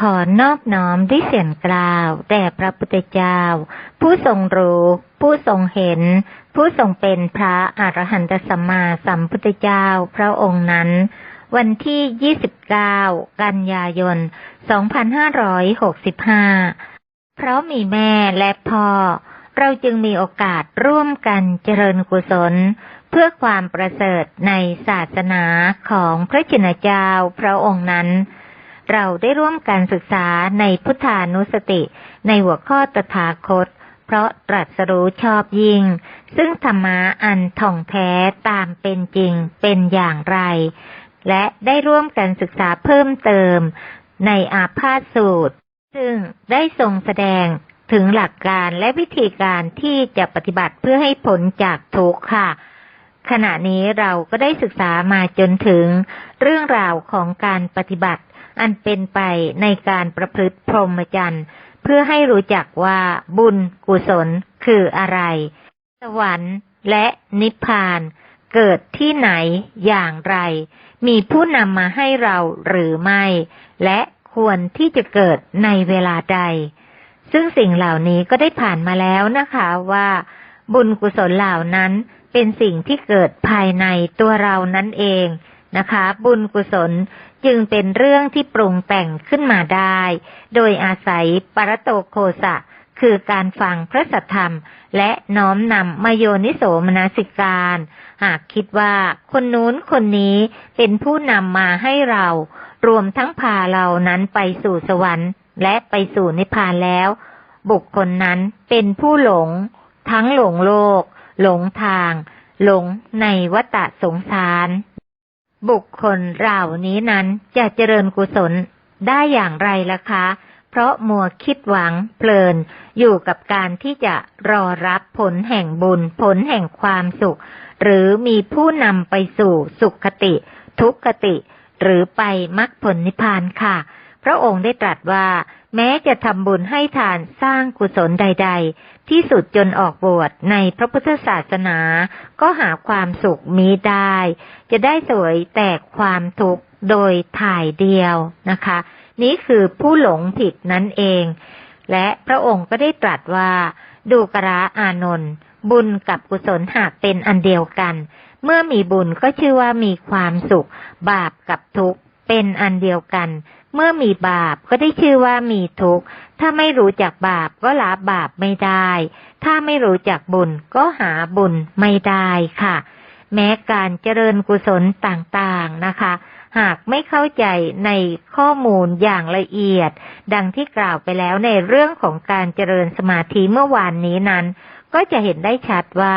ขอนอบน้อมด้วยเสียงกล่าวแด่พระพุทธเจ้า ผู้ทรงรู้ ผู้ทรงเห็น ผู้ทรงเป็นพระอรหันตสัมมาสัมพุทธเจ้าพระองค์นั้น วันที่ 29 กันยายน 2565 เพราะมีแม่และพ่อ เราจึงมีโอกาสร่วมกันเจริญกุศล เพื่อความประเสริฐในศาสนาของพระชินเจ้าพระองค์นั้น เราได้ร่วมกันศึกษาในพุทธานุสติ ในหัวข้อตถาคต เพราะตรัสรู้ชอบยิ่ง ซึ่งธรรมะอันท่องแท้ตามเป็นจริงเป็นอย่างไร และได้ร่วมกันศึกษาเพิ่มเติม ในอาพาธสูตร ซึ่งได้ทรงแสดงถึงหลักการและวิธีการที่จะปฏิบัติเพื่อให้ผลจากทุกข์ค่ะ ขณะนี้เราก็ได้ศึกษามาจนถึงเรื่องราวของการปฏิบัติ อันเป็นไปในการประพฤติพรหมจรรย์ เพื่อให้รู้จักว่าบุญกุศลคืออะไร สวรรค์และนิพพานเกิดที่ไหนอย่างไร มีผู้นำมาให้เราหรือไม่ และควรที่จะเกิดในเวลาใด ซึ่งสิ่งเหล่านี้ก็ได้ผ่านมาแล้วนะคะว่า บุญกุศลเหล่านั้นเป็นสิ่งที่เกิดภายในตัวเรานั่นเองนะคะ บุญกุศล จึงเป็นเรื่องที่ปรุงแต่งขึ้นมาได้ โดยอาศัยปรโตโคสะ คือการฟังพระสัทธรรม และน้อมนำมโยนิโสมนสิการ หากคิดว่าคนนู้นคนนี้เป็นผู้นำมาให้เรา รวมทั้งพาเรานั้นไปสู่สวรรค์ และไปสู่นิพพานแล้ว บุคคลนั้นเป็นผู้หลง ทั้งหลงโลก หลงทาง หลงในวัฏสงสาร บุคคลเหล่านี้นั้นจะเจริญกุศลได้อย่างไรล่ะคะ เพราะมัวคิดหวังเพลินอยู่กับการที่จะรอรับผลแห่งบุญผลแห่งความสุข หรือมีผู้นำไปสู่สุขคติ ทุกขติ หรือไปมรรคผลนิพพานค่ะ พระองค์ได้ตรัสว่า แม้จะทำบุญให้ทานสร้างกุศลใด ๆ ที่สุดจนออกบวชในพระพุทธศาสนา ก็หาความสุขมีได้ จะได้สวยแต่ความทุกข์โดยถ่ายเดียวนะคะ นี้คือผู้หลงผิดนั่นเอง และพระองค์ก็ได้ตรัสว่า ดูกระอานนท์บุญกับกุศลหากเป็นอันเดียวกัน เมื่อมีบุญก็ชื่อว่ามีความสุข บาปกับทุกข์เป็นอันเดียวกัน เมื่อมีบาปก็ได้ชื่อว่ามีทุกข์ ถ้าไม่รู้จักบาปก็ละบาปไม่ได้ ถ้าไม่รู้จักบุญก็หาบุญไม่ได้ค่ะ แม้การเจริญกุศลต่างๆนะคะ หากไม่เข้าใจในข้อมูลอย่างละเอียด ดังที่กล่าวไปแล้วในเรื่องของการเจริญสมาธิเมื่อวานนี้นั้น ก็จะเห็นได้ชัดว่า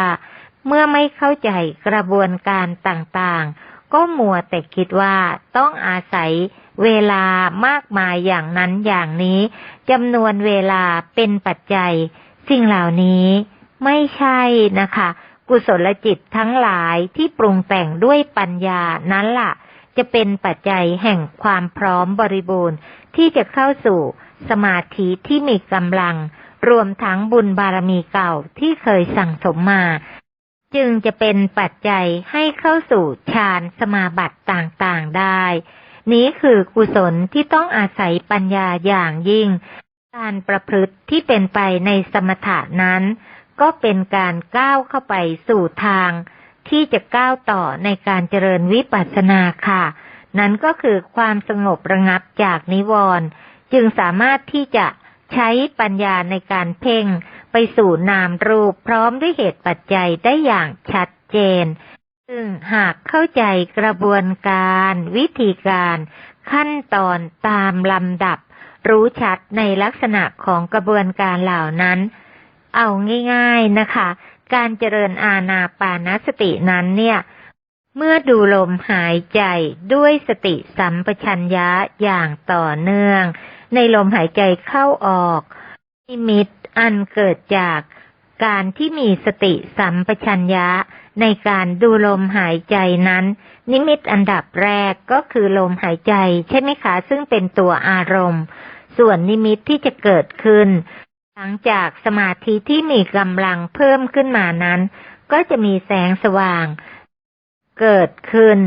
เมื่อไม่เข้าใจกระบวนการต่างๆ ก็มัวแต่คิดว่าต้องอาศัย เวลามากมายอย่างนั้นอย่างนี้จำนวนเวลาเป็นปัจจัย สิ่งเหล่านี้ไม่ใช่นะคะ กุศลจิตทั้งหลายที่ปรุงแต่งด้วยปัญญานั้นล่ะ จะเป็นปัจจัยแห่งความพร้อมบริบูรณ์ ที่จะเข้าสู่สมาธิที่มีกำลัง รวมทั้งบุญบารมีเก่าที่เคยสั่งสมมาจึงจะเป็นปัจจัยให้เข้าสู่ฌานสมาบัติต่างๆได้ นี้คือกุศลที่ต้องอาศัยปัญญาอย่างยิ่ง การประพฤติที่เป็นไปในสมถะนั้น ก็เป็นการก้าวเข้าไปสู่ทาง ที่จะก้าวต่อในการเจริญวิปัสสนาค่ะ นั้นก็คือความสงบระงับจากนิวรณ์จึงสามารถที่จะใช้ปัญญาในการเพ่งไปสู่นามรูปพร้อมด้วยเหตุปัจจัยได้อย่างชัดเจน ซึ่งหากเข้าใจกระบวนการ วิธีการ ขั้นตอนตามลำดับ รู้ชัดในลักษณะของกระบวนการเหล่านั้น เอาง่าย ๆนะคะ การเจริญอาณาปานสตินั้นเนี่ย เมื่อดูลมหายใจด้วยสติสัมปชัญญะอย่างต่อเนื่อง ในลมหายใจเข้าออกนิมิตอันเกิดจาก การที่มีสติสัมปชัญญะในการดูลมหายใจนั้น นิมิตอันดับแรกก็คือลมหายใจใช่ไหมคะ ซึ่งเป็นตัวอารมณ์ ส่วนนิมิตที่จะเกิดขึ้น หลังจากสมาธิที่มีกำลังเพิ่มขึ้นมานั้น ก็จะมีแสงสว่าง เกิดขึ้น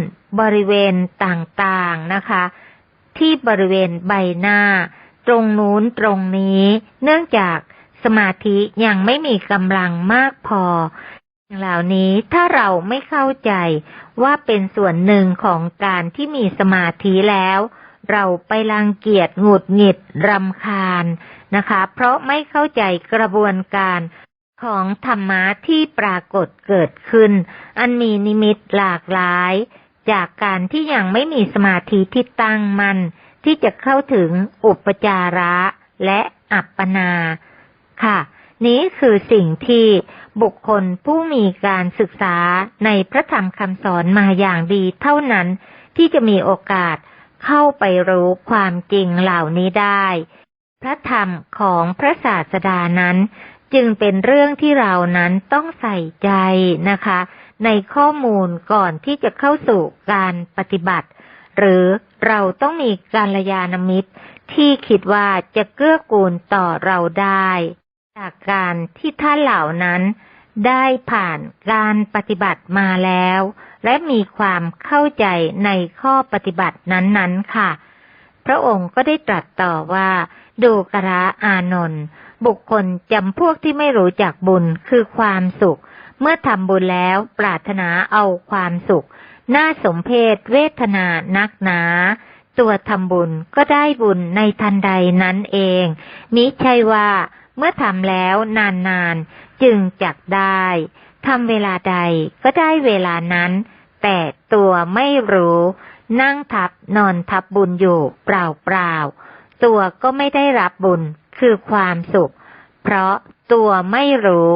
บริเวณต่างๆนะคะ ที่บริเวณใบหน้า ตรงนู้นตรงนี้ เนื่องจาก สมาธิยังไม่มีกำลังมากพอ เหล่านี้ถ้าเราไม่เข้าใจว่าเป็นส่วนหนึ่งของการที่มีสมาธิแล้ว เราไปรังเกียจหงุดหงิดรำคาญนะคะ เพราะไม่เข้าใจกระบวนการของธรรมะที่ปรากฏเกิดขึ้น อันมีนิมิตหลากหลาย จากการที่ยังไม่มีสมาธิที่ตั้งมัน่นที่จะเข้าถึงอุปจาระและอัปปนา ค่ะ นี้คือสิ่งที่บุคคลผู้มีการศึกษาในพระธรรมคำสอนมาอย่างดีเท่านั้นที่จะมีโอกาสเข้าไปรู้ความจริงเหล่านี้ได้ พระธรรมของพระศาสดานั้น จึงเป็นเรื่องที่เรานั้นต้องใส่ใจนะคะ ในข้อมูลก่อนที่จะเข้าสู่การปฏิบัติ หรือเราต้องมีการยานมิตรที่คิดว่าจะเกื้อกูลต่อเราได้ จากการที่ท่านเหล่านั้นได้ผ่านการปฏิบัติมาแล้ว และมีความเข้าใจในข้อปฏิบัตินั้นๆค่ะ พระองค์ก็ได้ตรัสต่อว่า ดูกระอานนท์บุคคลจำพวกที่ไม่รู้จักบุญคือความสุข เมื่อทำบุญแล้วปรารถนาเอาความสุข น่าสมเพศเวทนานักหนาตัวทำบุญก็ได้บุญในทันใดนั้นเองมิใช่ว่า เมื่อทำแล้วนานๆจึงจักได้ทำเวลาใดก็ได้เวลานั้น แต่ตัวไม่รู้ นั่งทับนอนทับบุญอยู่เปล่าๆตัวก็ไม่ได้รับบุญคือความสุข เพราะตัวไม่รู้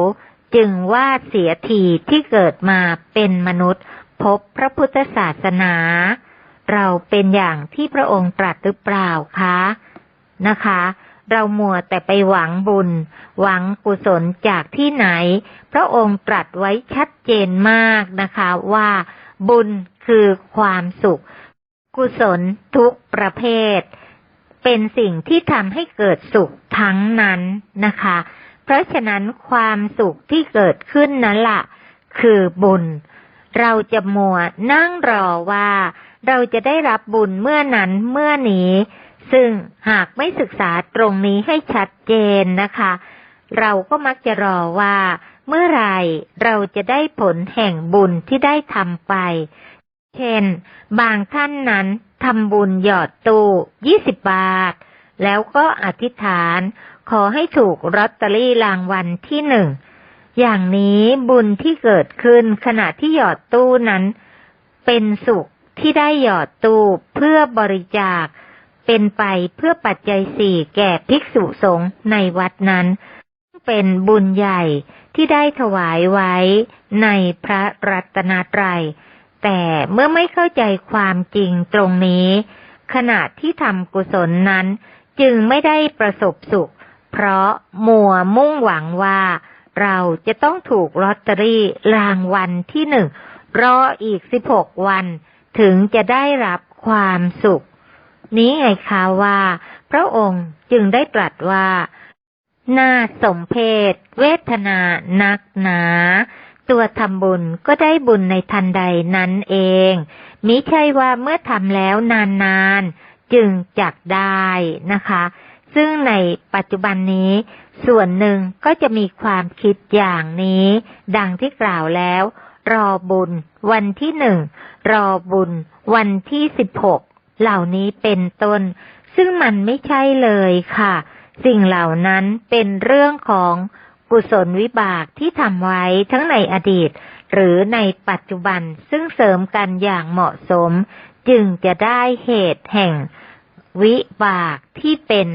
จึงว่าเสียทีที่เกิดมาเป็นมนุษย์ พบพระพุทธศาสนา เราเป็นอย่างที่พระองค์ตรัสหรือเปล่าคะนะคะ เรามัวแต่ไปหวังบุญ หวังกุศลจากที่ไหน พระองค์ตรัสไว้ชัดเจนมากนะคะว่า บุญคือความสุข กุศลทุกประเภท เป็นสิ่งที่ทำให้เกิดสุขทั้งนั้นนะคะ เพราะฉะนั้นความสุขที่เกิดขึ้นนั้นละ่ะ คือบุญ เราจะมัวนั่งรอว่า เราจะได้รับบุญเมื่อนั้นเมื่อนี้ ซึ่งหากไม่ศึกษาตรงนี้ให้ชัดเจนนะคะ เราก็มักจะรอว่า เมื่อไรเราจะได้ผลแห่งบุญที่ได้ทำไป เช่น บางท่านนั้นทำบุญหยอดตู้ยี่สิบบาท แล้วก็อธิษฐาน ขอให้ถูกรอตเตอรี่รางวัลที่หนึ่ง อย่างนี้บุญที่เกิดขึ้นขณะที่หยอดตู้นั้น เป็นสุขที่ได้หยอดตู้เพื่อบริจาค เป็นไปเพื่อปัจจัยสี่แก่ภิกษุสงฆ์ในวัดนั้น เป็นบุญใหญ่ที่ได้ถวายไว้ในพระรัตนตรัย แต่เมื่อไม่เข้าใจความจริงตรงนี้ ขณะที่ทำกุศลนั้น จึงไม่ได้ประสบสุข เพราะมัวมุ่งหวังว่า เราจะต้องถูกลอตเตอรี่รางวัลที่หนึ่งรออีกสิบหกวัน ถึงจะได้รับความสุข นี้ไงคะว่า พระองค์จึงได้ตรัสว่า น่าสมเพศเวทนานักหนา ตัวทำบุญก็ได้บุญในทันใดนั้นเอง มิใช่ว่าเมื่อทำแล้วนานๆ จึงจักได้นะคะ ซึ่งในปัจจุบันนี้ส่วนหนึ่งก็จะมีความคิดอย่างนี้ ดังที่กล่าวแล้ว รอบุญ วันที่หนึ่ง รอบุญ วันที่สิบหก เหล่านี้เป็นต้น ซึ่งมันไม่ใช่เลยค่ะ สิ่งเหล่านั้นเป็นเรื่องของกุศลวิบากที่ทำไว้ทั้งในอดีต หรือในปัจจุบันซึ่งเสริมกันอย่างเหมาะสม จึงจะได้เหตุแห่ง วิบากที่เป็น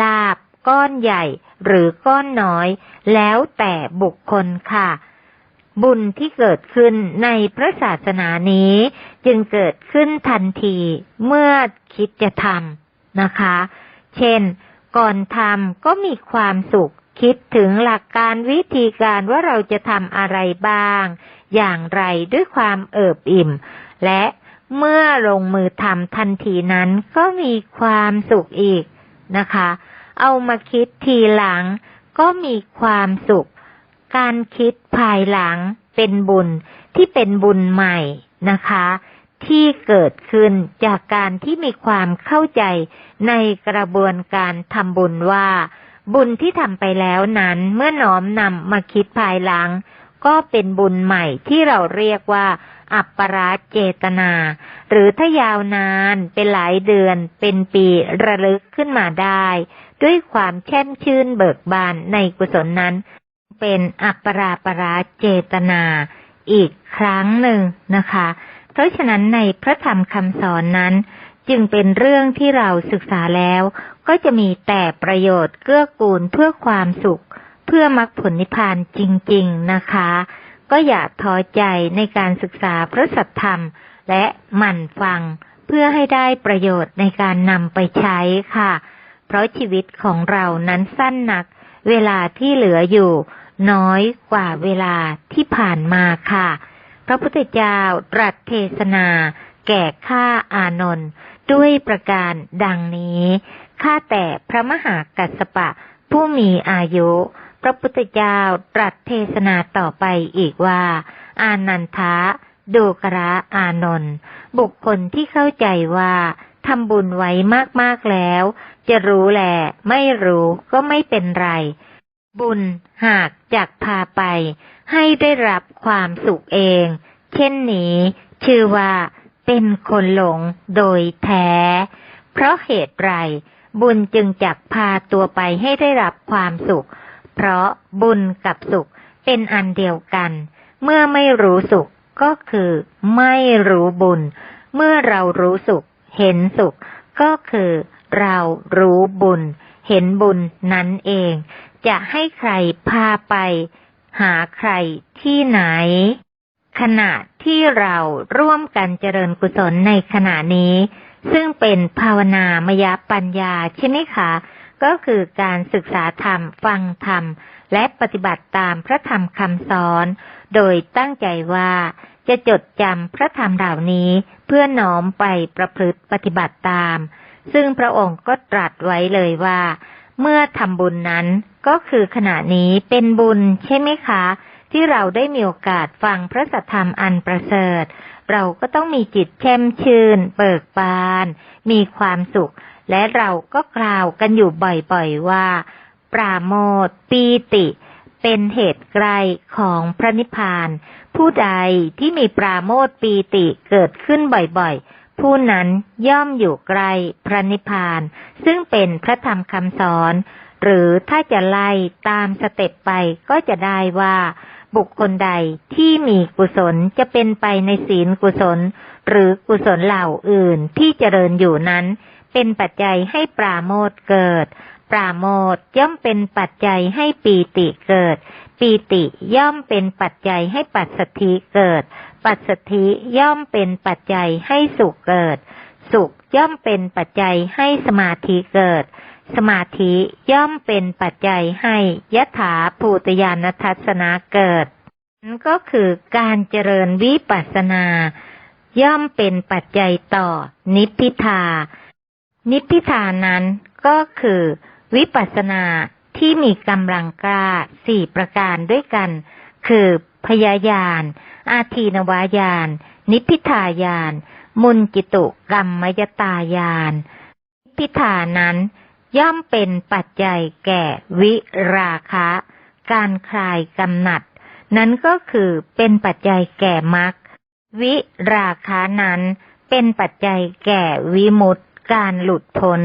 ลาบก้อนใหญ่หรือก้อนน้อย แล้วแต่บุคคลค่ะ บุญที่เกิดขึ้นในพระศาสนานี้ จึงเกิดขึ้นทันทีเมื่อคิดจะทำนะคะ เช่น ก่อนทำก็มีความสุข คิดถึงหลักการวิธีการว่าเราจะทำอะไรบ้าง อย่างไรด้วยความเอิบอิ่ม และเมื่อลงมือทำทันทีนั้นก็มีความสุขอีกนะคะ เอามาคิดทีหลังก็มีความสุข การคิดภายหลังเป็นบุญที่เป็นบุญใหม่นะคะ ที่เกิดขึ้นจากการที่มีความเข้าใจในกระบวนการทำบุญว่า บุญที่ทำไปแล้วนั้นเมื่อน้อมนำมาคิดภายหลัง ก็เป็นบุญใหม่ที่เราเรียกว่า อัปปราเจตนา หรือถ้ายาวนานเป็นหลายเดือนเป็นปีระลึกขึ้นมาได้ ด้วยความแช่มชื่นเบิกบานในกุศลนั้น เป็นอัปปราปราเจตนาอีกครั้งหนึ่งนะคะ เพราะฉะนั้นในพระธรรมคำสอนนั้น จึงเป็นเรื่องที่เราศึกษาแล้ว ก็จะมีแต่ประโยชน์เกื้อกูลเพื่อความสุข เพื่อมรรคผลนิพพานจริง ๆนะคะ ก็อย่าท้อใจในการศึกษาพระสัทธรรม และหมั่นฟังเพื่อให้ได้ประโยชน์ในการนำไปใช้ค่ะ เพราะชีวิตของเรานั้นสั้นนัก เวลาที่เหลืออยู่ น้อยกว่าเวลาที่ผ่านมาค่ะ พระพุทธเจ้าตรัสเทศนาแก่ข้าอานนท์ด้วยประการดังนี้ ข้าแต่พระมหากัสสปะผู้มีอายุ พระพุทธเจ้าตรัสเทศนาต่อไปอีกว่า อานันทะดูกระอานนท์บุคคลที่เข้าใจว่าทำบุญไว้มากๆแล้ว จะรู้แหละไม่รู้ก็ไม่เป็นไร บุญหากจักพาไป ให้ได้รับความสุขเอง เช่นนี้ชื่อว่าเป็นคนหลงโดยแท้ เพราะเหตุไรบุญจึงจักพาตัวไปให้ได้รับความสุข เพราะบุญกับสุขเป็นอันเดียวกัน เมื่อไม่รู้สุขก็คือไม่รู้บุญ เมื่อเรารู้สุข เห็นสุขก็คือเรารู้บุญ เห็นบุญนั้นเอง จะให้ใครพาไป หาใครที่ไหน ขณะที่เราร่วมกันเจริญกุศลในขณะนี้ ซึ่งเป็นภาวนามยปัญญาใช่ไหมคะ ก็คือการศึกษาธรรมฟังธรรม และปฏิบัติตามพระธรรมคำสอน โดยตั้งใจว่าจะจดจำพระธรรมเหล่านี้เพื่อน้อมไปประพฤติปฏิบัติตาม ซึ่งพระองค์ก็ตรัสไว้เลยว่า เมื่อทำบุญนั้น ก็คือขณะนี้เป็นบุญใช่ไหมคะ ที่เราได้มีโอกาสฟังพระสัทธรรมอันประเสริฐ เราก็ต้องมีจิตแช่มชื่น เบิกบาน มีความสุข และเราก็กล่าวกันอยู่บ่อยๆว่า ปราโมทปีติ เป็นเหตุไกลของพระนิพพาน ผู้ใดที่มีปราโมทปีติเกิดขึ้นบ่อยๆผู้นั้นย่อมอยู่ใกลพระนิพพาน ซึ่งเป็นพระธรรมคำสอน หรือถ้าจะไล่ตามสเต็ปไปก็จะได้ว่า บุคคลใดที่มีกุศลจะเป็นไปในศีลกุศล หรือกุศลเหล่าอื่นที่เจริญอยู่นั้น เป็นปัจจัยให้ปราโมทเกิด ปราโมทย์ย่อมเป็นปัจจัยให้ปีติเกิด ปีติย่อมเป็นปัจจัยให้ปัสสธิเกิด ปัสสธิย่อมเป็นปัจจัยให้สุขเกิด สุขย่อมเป็นปัจจัยให้สมาธิเกิด สมาธิย่อมเป็นปัจจัยให้ยถาภูตยานทัศนะเกิดนั่นก็คือการเจริญวิปัสสนา ย่อมเป็นปัจจัยต่อ นิพพิทา นิพพิทานั้นก็คือ วิปัสสนาที่มีกำลังกล้าสี่ประการด้วยกัน คือพยายาน อาทีนวายาน นิพพิทายาน มุนจิตุกรรมยตายานนิพพิทานั้น ย่อมเป็นปัจจัยแก่วิราคะ การคลายกำหนัด นั้นก็คือเป็นปัจจัยแก่มรรควิราคะนั้นเป็นปัจจัยแก่วิมุตติการหลุดพ้น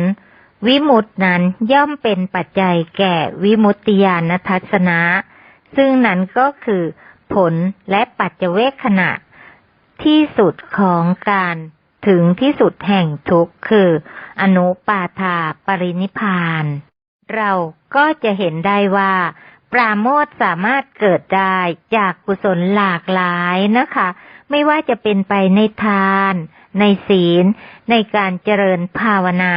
วิมุตตินั้นย่อมเป็นปัจจัยแก่วิมุตติญาณทัศนะ ซึ่งนั้นก็คือผลและปัจเจเวคขณะที่สุดของการ ถึงที่สุดแห่งทุกข์คือ อนุปาทาปรินิพาน เราก็จะเห็นได้ว่า ปราโมทสามารถเกิดได้จากกุศลหลากหลายนะคะ ไม่ว่าจะเป็นไปในทาน ในศีล ในการเจริญภาวนา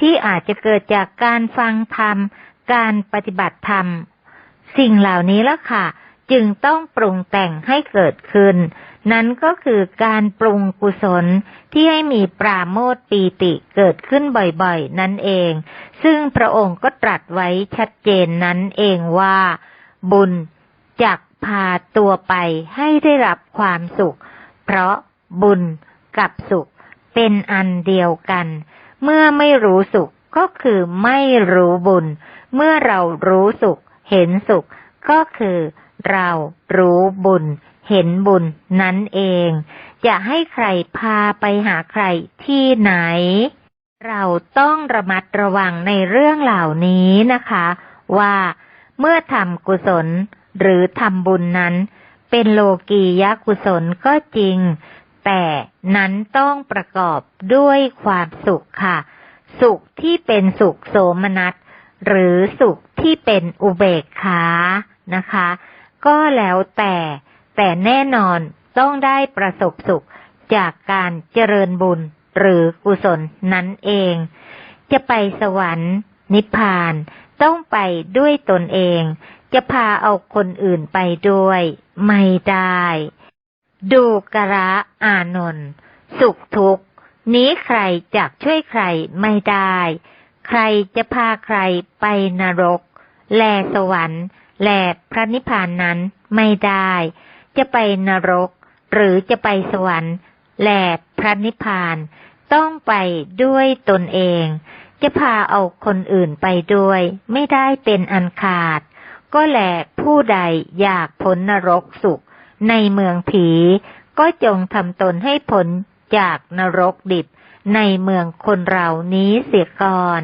ที่อาจจะเกิดจากการฟังธรรม การปฏิบัติธรรม สิ่งเหล่านี้ละค่ะ จึงต้องปรุงแต่งให้เกิดขึ้น นั้นก็คือการปรุงกุศลที่ให้มีปราโมทย์ปีติเกิดขึ้นบ่อยๆ นั่นเอง ซึ่งพระองค์ก็ตรัสไว้ชัดเจนนั้นเองว่า บุญจักพาตัวไปให้ได้รับความสุข เพราะบุญกับสุขเป็นอันเดียวกัน เมื่อไม่รู้สุขก็คือไม่รู้บุญ เมื่อเรารู้สุข เห็นสุขก็คือเรารู้บุญ เห็นบุญนั่นเอง จะให้ใครพาไปหาใครที่ไหน เราต้องระมัดระวังในเรื่องเหล่านี้นะคะ ว่าเมื่อทำกุศลหรือทำบุญนั้น เป็นโลกียกุศลก็จริง แต่นั้นต้องประกอบด้วยความสุขค่ะ สุขที่เป็นสุขโสมนัสหรือสุขที่เป็นอุเบกขานะคะ ก็แล้วแต่ แต่แน่นอนต้องได้ประสบสุขจากการเจริญบุญหรือกุศลนั้นเอง จะไปสวรรค์ นิพพานต้องไปด้วยตนเอง จะพาเอาคนอื่นไปด้วย ไม่ได้ ดูกระอานนท์สุขทุกข์ นี้ใครจักช่วยใครไม่ได้ ใครจะพาใครไปนรก แลสวรรค์ แลพระนิพพานนั้นไม่ได้ จะไปนรก หรือจะไปสวรรค์ แลพระนิพพาน ต้องไปด้วยตนเอง จะพาเอาคนอื่นไปด้วย ไม่ได้เป็นอันขาด ก็แหลผู้ใดอยากพ้นนรกสุข ในเมืองผี ก็จงทำตนให้พ้นจากนรกดิบ ในเมืองคนเรานี้เสียก่อน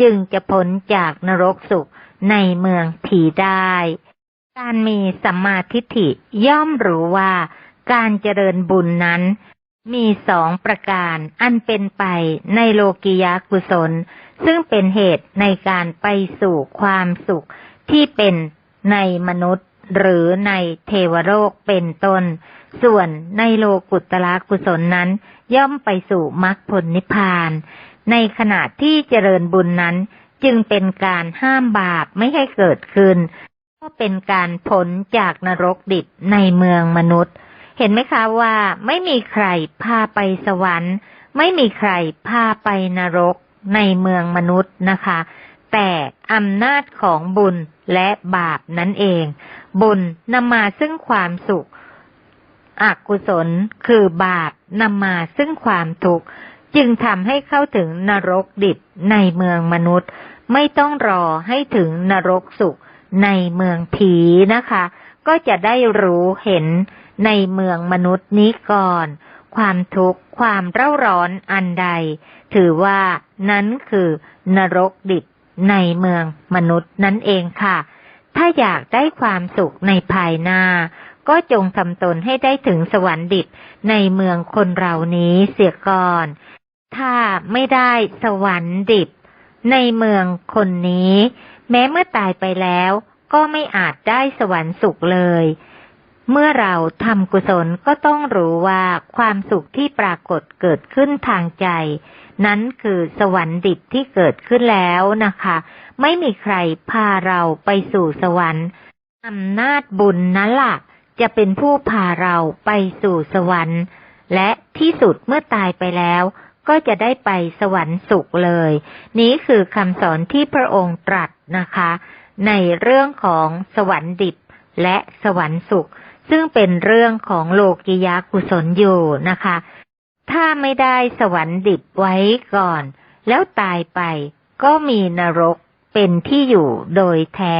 จึงจะพ้นจากนรกสุขในเมืองผีได้ การมีสัมมาทิฏฐิย่อมรู้ว่าการเจริญบุญนั้น มีสองประการอันเป็นไปในโลกิยากุศล ซึ่งเป็นเหตุในการไปสู่ความสุขที่เป็นในมนุษย์หรือในเทวโลกเป็นต้น ส่วนในโลกุตละกุศลนั้น ย่อมไปสู่มรรคผลนิพพาน ในขณะที่เจริญบุญนั้นจึงเป็นการห้ามบาปไม่ให้เกิดขึ้น ก็เป็นการพ้นจากนรกดิบในเมืองมนุษย์ เห็นไหมคะว่าไม่มีใครพาไปสวรรค์ ไม่มีใครพาไปนรกในเมืองมนุษย์นะคะ แต่อำนาจของบุญและบาปนั่นเอง บุญนำมาซึ่งความสุข อกุศลคือบาปนำมาซึ่งความทุกข์จึงทำให้เข้าถึงนรกดิบในเมืองมนุษย์ ไม่ต้องรอให้ถึงนรกสุข ในเมืองผีนะคะ ก็จะได้รู้เห็นในเมืองมนุษย์นี้ก่อน ความทุกข์ความเร่าร้อนอันใด ถือว่านั้นคือนรกดิบในเมืองมนุษย์นั่นเองค่ะ ถ้าอยากได้ความสุขในภายหน้า ก็จงทำตนให้ได้ถึงสวรรค์ดิบในเมืองคนเรานี้เสียก่อน ถ้าไม่ได้สวรรค์ดิบในเมืองคนนี้ แม้เมื่อตายไปแล้วก็ไม่อาจได้สวรรค์สุขเลย เมื่อเราทำกุศลก็ต้องรู้ว่าความสุขที่ปรากฏเกิดขึ้นทางใจ นั้นคือสวรรค์ดิบที่เกิดขึ้นแล้วนะคะ ไม่มีใครพาเราไปสู่สวรรค์อำนาจบุญนั่นล่ะจะเป็นผู้พาเราไปสู่สวรรค์ และที่สุดเมื่อตายไปแล้ว ก็จะได้ไปสวรรค์สุขเลย นี้คือคำสอนที่พระองค์ตรัสนะคะ ในเรื่องของสวรรค์ดิบและสวรรค์สุข ซึ่งเป็นเรื่องของโลกิยากุศลอยู่นะคะ ถ้าไม่ได้สวรรค์ดิบไว้ก่อน แล้วตายไปก็มีนรกเป็นที่อยู่โดยแท้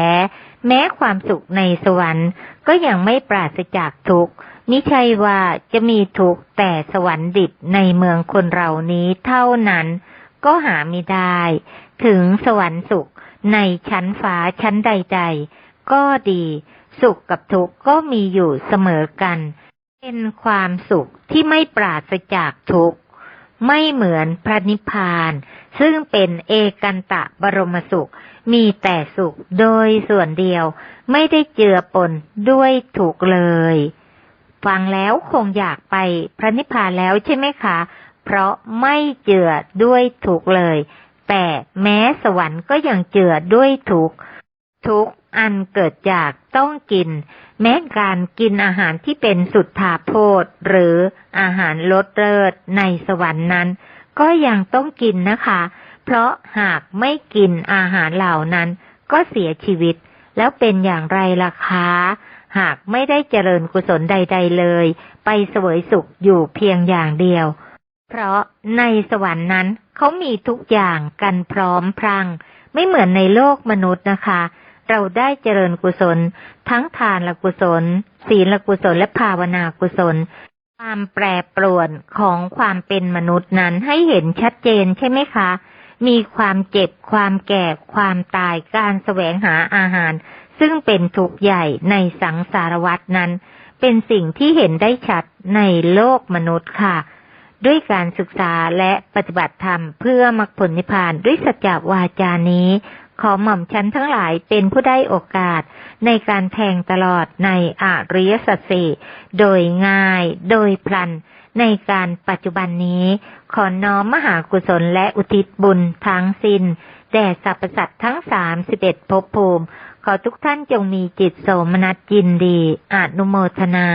แม้ความสุขในสวรรค์ก็ยังไม่ปราศจากทุกข์ มิใช่ว่าจะมีทุกแต่สวรรค์ดิบในเมืองคนเรานี้เท่านั้นก็หาไม่ได้ ถึงสวรรค์สุขในชั้นฟ้าชั้นใด ๆ ก็ดี สุขกับทุกข์ก็มีอยู่เสมอกัน เป็นความสุขที่ไม่ปราศจากทุกข์ ไม่เหมือนพระนิพพาน ซึ่งเป็นเอกันตะบรมสุข มีแต่สุขโดยส่วนเดียว ไม่ได้เจือปนด้วยถูกเลย ฟังแล้วคงอยากไปพระนิพพานแล้วใช่ไหมคะ เพราะไม่เจือด้วยถูกเลย แต่แม้สวรรค์ก็ยังเจือด้วยทุกทุกอันเกิดจากต้องกิน แม้การกินอาหารที่เป็นสุดทาโพธหรืออาหารลดเลิศในสวรรค์นั้น ก็ยังต้องกินนะคะ เพราะหากไม่กินอาหารเหล่านั้น ก็เสียชีวิต แล้วเป็นอย่างไรล่ะคะ หากไม่ได้เจริญกุศลใด ๆเลย ไปเสวยสุขอยู่เพียงอย่างเดียว เพราะในสวรรค์นั้นเขามีทุกอย่างกันพร้อมพรัง ไม่เหมือนในโลกมนุษย์นะคะ เราได้เจริญกุศล ทั้งทานละกุศล ศีลกุศลและภาวนากุศล ความแปรปรวนของความเป็นมนุษย์นั้นให้เห็นชัดเจนใช่ไหมคะมีความเจ็บ ความแก่ ความตาย การแสวงหาอาหาร ซึ่งเป็นทุกข์ใหญ่ในสังสารวัตนั้น เป็นสิ่งที่เห็นได้ชัดในโลกมนุษย์ค่ะ ด้วยการศึกษาและปฏิบัติธรรมเพื่อมรรคผลนิพพานด้วยสัจจวาจานี้ขอหม่อมชั้นทั้งหลายเป็นผู้ได้โอกาสในการแทงตลอดในอริยสัจสี่โดยง่ายโดยพลัน ในการปัจจุบันนี้ ขอน้อมมหากุศลและอุทิศบุญทั้งสิน้น แด่สรรพสัตว์ทั้งสามสิบเอ็ดภพภูมิ ขอทุกท่านจงมีจิตโสมนัสยินดีอนุโมทนา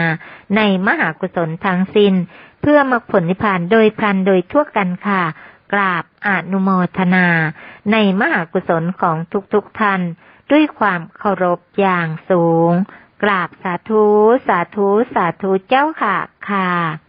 ในมหากุศลทั้งสิน้น เพื่อมรรคผลนิพพานโดยพลันโดยทั่วกันค่ะ กราบอนุโมทนา ในมหากุศลของทุกๆทท่าน ด้วยความเคารพอย่างสูง กราบสาธุ สาธุ สาธุเจ้าค่ะค่ะ